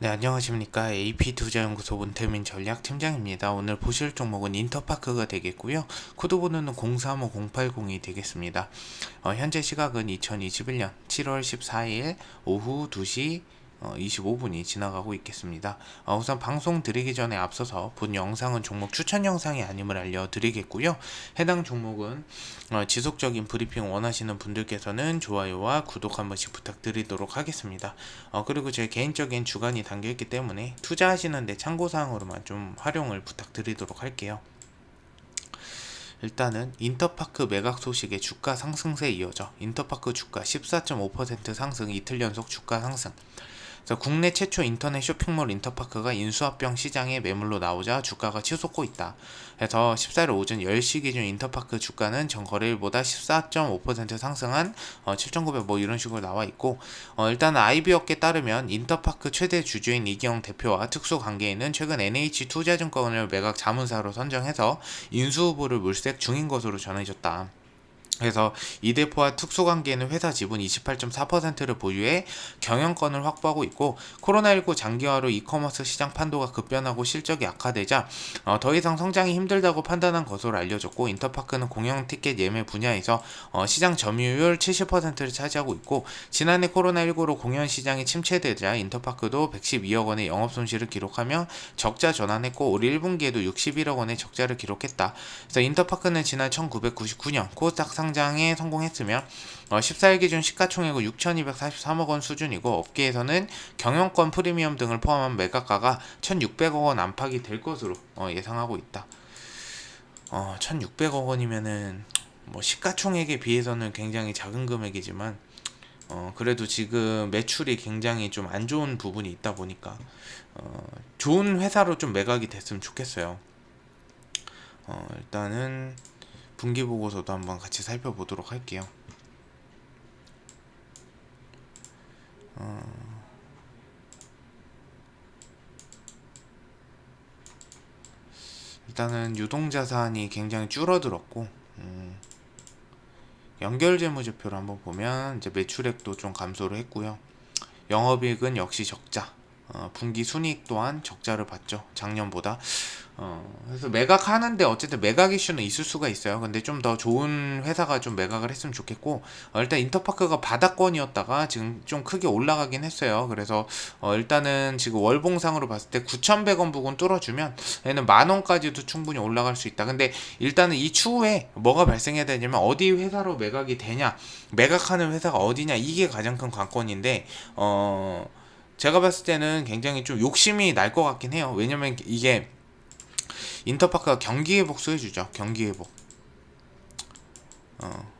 네, 안녕하십니까. AP투자연구소 문태민 전략팀장입니다. 오늘 보실 종목은 인터파크가 되겠고요. 코드번호는 035080이 되겠습니다. 어, 현재 시각은 2021년 7월 14일 오후 2시 어, 25분이 지나가고 있겠습니다. 어, 우선 방송 드리기 전에 앞서서 본 영상은 종목 추천 영상이 아님을 알려드리겠고요. 해당 종목은 어, 지속적인 브리핑 원하시는 분들께서는 좋아요와 구독 한 번씩 부탁드리도록 하겠습니다. 어, 그리고 제 개인적인 주관이 담겨있기 때문에 투자하시는데 참고사항으로만 좀 활용을 부탁드리도록 할게요. 일단은 인터파크 매각 소식의 주가 상승세 이어져 인터파크 주가 14.5% 상승 이틀 연속 주가 상승 국내 최초 인터넷 쇼핑몰 인터파크가 인수합병 시장에 매물로 나오자 주가가 치솟고 있다. 그래서 14일 오전 10시 기준 인터파크 주가는 전 거래일보다 14.5% 상승한 어, 7,900 뭐 이런 식으로 나와 있고 어, 일단 아이비 업계 따르면 인터파크 최대 주주인 이기영 대표와 특수 관계인은 최근 NH 투자증권을 매각 자문사로 선정해서 인수 후보를 물색 중인 것으로 전해졌다. 그래서 이 대표와 특수관계는 회사 지분 28.4%를 보유해 경영권을 확보하고 있고 코로나19 장기화로 이커머스 시장 판도가 급변하고 실적이 악화되자 어, 더 이상 성장이 힘들다고 판단한 것으로 알려졌고 인터파크는 공영 티켓 예매 분야에서 어, 시장 점유율 70%를 차지하고 있고 지난해 코로나19로 공연 시장이 침체되자 인터파크도 112억 원의 영업 손실을 기록하며 적자 전환했고 올 1분기에도 61억 원의 적자를 기록했다. 그래서 인터파크는 지난 1999년 코스닥 상 상장에 성공했으며 어, 14일 기준 시가총액은 6,243억 원 수준이고 업계에서는 경영권 프리미엄 등을 포함한 매각가가 1,600억 원 안팎이 될 것으로 어, 예상하고 있다. 어, 1,600억 원이면은 뭐 시가총액에 비해서는 굉장히 작은 금액이지만 어, 그래도 지금 매출이 굉장히 좀 안 좋은 부분이 있다 보니까 어, 좋은 회사로 좀 매각이 됐으면 좋겠어요. 어, 일단은 분기 보고서도 한번 같이 살펴보도록 할게요. 어... 일단은 유동자산이 굉장히 줄어들었고 음... 연결재무제표를 한번 보면 이제 매출액도 좀 감소를 했고요. 영업이익은 역시 적자. 어, 분기 순이익 또한 적자를 봤죠. 작년보다. 어, 그래서 매각하는데 어쨌든 매각 이슈는 있을 수가 있어요. 근데 좀 더 좋은 회사가 좀 매각을 했으면 좋겠고, 어, 일단 인터파크가 바닥권이었다가 지금 좀 크게 올라가긴 했어요. 그래서, 어, 일단은 지금 월봉상으로 봤을 때 9,100원 부근 뚫어주면 얘는 만 원까지도 충분히 올라갈 수 있다. 근데 일단은 이 추후에 뭐가 발생해야 되냐면 어디 회사로 매각이 되냐, 매각하는 회사가 어디냐, 이게 가장 큰 관건인데, 어, 제가 봤을 때는 굉장히 좀 욕심이 날 것 같긴 해요. 왜냐면 이게 인터파크가 경기 회복 수혜주죠. 경기 회복. 어.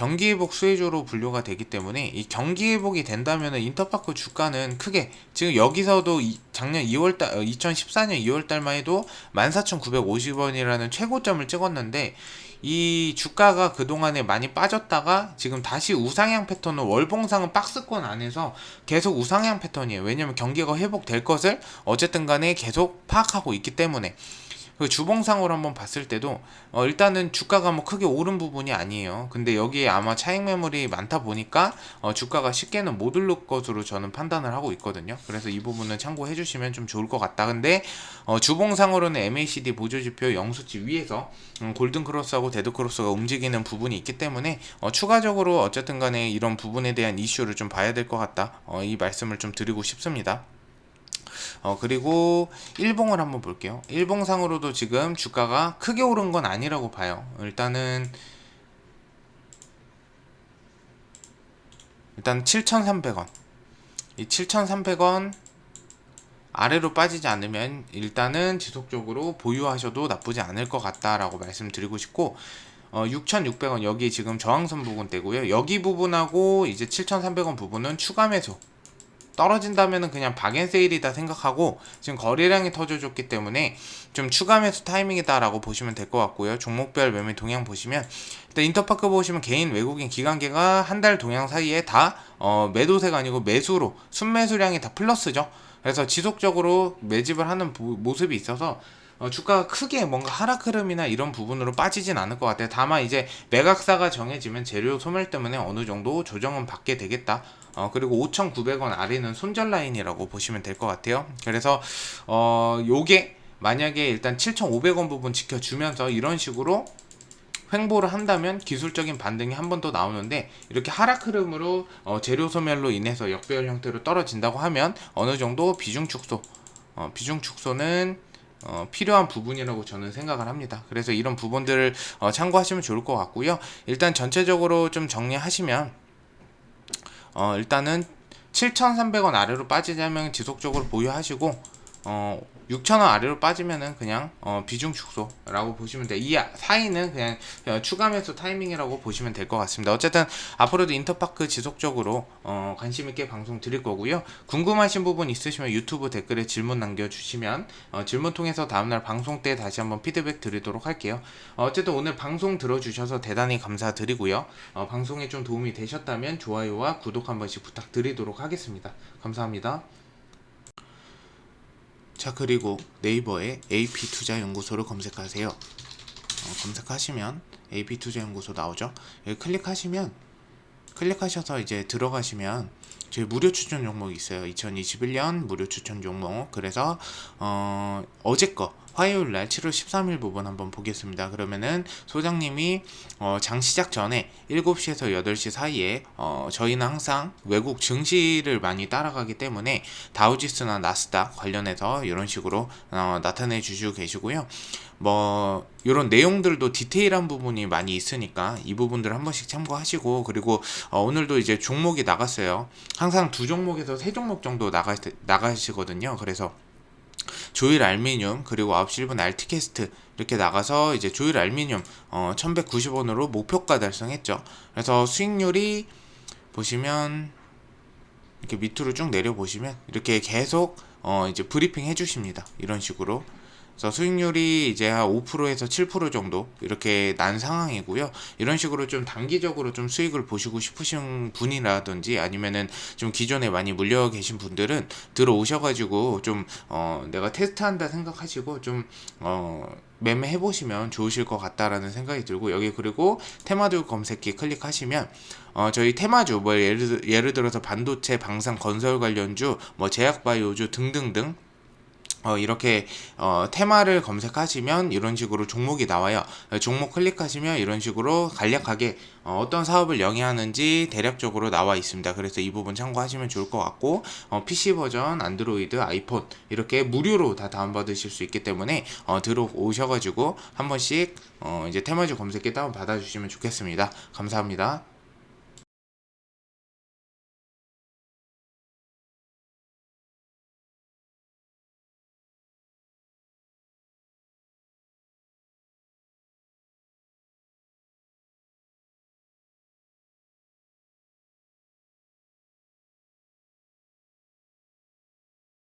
경기 회복 수혜주로 분류가 되기 때문에 이 경기 회복이 된다면 인터파크 주가는 크게 지금 여기서도 이, 작년 2월달 2014년 2월달만 해도 14,950원이라는 최고점을 찍었는데 이 주가가 그동안에 많이 빠졌다가 지금 다시 우상향 패턴은 월봉상은 박스권 안에서 계속 우상향 패턴이에요. 왜냐면 경기가 회복될 것을 어쨌든 간에 계속 파악하고 있기 때문에 그 주봉상으로 한번 봤을 때도 어 일단은 주가가 뭐 크게 오른 부분이 아니에요. 근데 여기에 아마 차익 매물이 많다 보니까 어 주가가 쉽게는 못 오를 것으로 저는 판단을 하고 있거든요. 그래서 이 부분은 참고해 주시면 좀 좋을 것 같다. 근데 어 주봉상으로는 MACD 보조지표 영수치 위에서 음 골든 크로스하고 데드 크로스가 움직이는 부분이 있기 때문에 어 추가적으로 어쨌든 간에 이런 부분에 대한 이슈를 좀 봐야 될 것 같다. 어 이 말씀을 좀 드리고 싶습니다. 어, 그리고 일봉을 한번 볼게요. 일봉상으로도 지금 주가가 크게 오른 건 아니라고 봐요. 일단은 일단 7,300원. 이 7,300원 아래로 빠지지 않으면 일단은 지속적으로 보유하셔도 나쁘지 않을 것 같다라고 말씀드리고 싶고 어, 6,600원 여기 지금 저항선 부분대고요. 여기 부분하고 이제 7,300원 부분은 추가 매수 떨어진다면은 그냥 박앤세일이다 생각하고 지금 거래량이 터져줬기 때문에 좀 추가 매수 타이밍이다라고 보시면 될 것 같고요. 종목별 매매 동향 보시면 일단 인터파크 보시면 개인 외국인 기관계가 한 달 동향 사이에 다 어, 매도세가 아니고 매수로 순매수량이 다 플러스죠. 그래서 지속적으로 매집을 하는 모습이 있어서 어, 주가가 크게 뭔가 하락 흐름이나 이런 부분으로 빠지진 않을 것 같아요. 다만 이제 매각사가 정해지면 재료 소멸 때문에 어느 정도 조정은 받게 되겠다. 어, 그리고 5,900원 아래는 손절 라인이라고 보시면 될 것 같아요. 그래서 어, 요게 만약에 일단 7,500원 부분 지켜주면서 이런 식으로 횡보를 한다면 기술적인 반등이 한 번 더 나오는데 이렇게 하락 흐름으로 어, 재료 소멸로 인해서 역배열 형태로 떨어진다고 하면 어느 정도 비중 축소 어, 비중 축소는 어, 필요한 부분이라고 저는 생각을 합니다. 그래서 이런 부분들을 어, 참고하시면 좋을 것 같고요. 일단 전체적으로 좀 정리하시면 어, 일단은 7,300원 아래로 빠지자면 지속적으로 보유하시고 어, 6,000원 아래로 빠지면은 그냥 어, 비중 축소라고 보시면 돼. 이 사이는 그냥 어, 추가 매수 타이밍이라고 보시면 될 것 같습니다. 어쨌든 앞으로도 인터파크 지속적으로 어, 관심 있게 방송 드릴 거고요. 궁금하신 부분 있으시면 유튜브 댓글에 질문 남겨주시면 어, 질문 통해서 다음날 방송 때 다시 한번 피드백 드리도록 할게요. 어, 어쨌든 오늘 방송 들어주셔서 대단히 감사드리고요. 어, 방송에 좀 도움이 되셨다면 좋아요와 구독 한 번씩 부탁드리도록 하겠습니다. 감사합니다. 자 그리고 네이버에 AP투자연구소를 검색하세요. 어, 검색하시면 AP투자연구소 나오죠. 여기 클릭하시면 클릭하셔서 이제 들어가시면 저희 무료 추천 종목이 있어요. 2021년 무료 추천 종목. 그래서 어, 어제 거 화요일 날 7월 13일 부분 한번 보겠습니다. 그러면은 소장님이 어, 장 시작 전에 7시에서 8시 사이에 어, 저희는 항상 외국 증시를 많이 따라가기 때문에 다우지수나 나스닥 관련해서 이런 식으로 어, 나타내 주시고 계시고요. 뭐 이런 내용들도 디테일한 부분이 많이 있으니까 이 부분들 한 번씩 참고하시고 그리고 어, 오늘도 이제 종목이 나갔어요. 항상 두 종목에서 세 종목 정도 나가 나가시거든요. 그래서 조일 알미늄 그리고 9시 1분 알티캐스트 이렇게 나가서 이제 조일 알미늄 어 1190원으로 목표가 달성했죠. 그래서 수익률이 보시면 이렇게 밑으로 쭉 내려 보시면 이렇게 계속 어 이제 브리핑 해 주십니다. 이런 식으로 그래서 수익률이 이제 한 5%에서 7% 정도 이렇게 난 상황이고요. 이런 식으로 좀 단기적으로 좀 수익을 보시고 싶으신 분이라든지 아니면은 좀 기존에 많이 물려 계신 분들은 들어오셔가지고 좀 어 내가 테스트한다 생각하시고 좀어 매매해 보시면 좋으실 것 같다라는 생각이 들고 여기 그리고 테마주 검색기 클릭하시면 어 저희 테마주 뭐 예를 들- 예를 들어서 반도체, 방산, 건설 관련주, 뭐 제약 바이오주 등등등 어, 이렇게 어, 테마를 검색하시면 이런 식으로 종목이 나와요. 어, 종목 클릭하시면 이런 식으로 간략하게 어, 떤 사업을 영위하는지 대략적으로 나와 있습니다. 그래서 이 부분 참고하시면 좋을 것 같고 어, PC 버전, 안드로이드, 아이폰 이렇게 무료로 다 다운받으실 수 있기 때문에 어, 들어오셔가지고 한 번씩 어, 이제 테마주 검색기 다운 받아주시면 좋겠습니다. 감사합니다.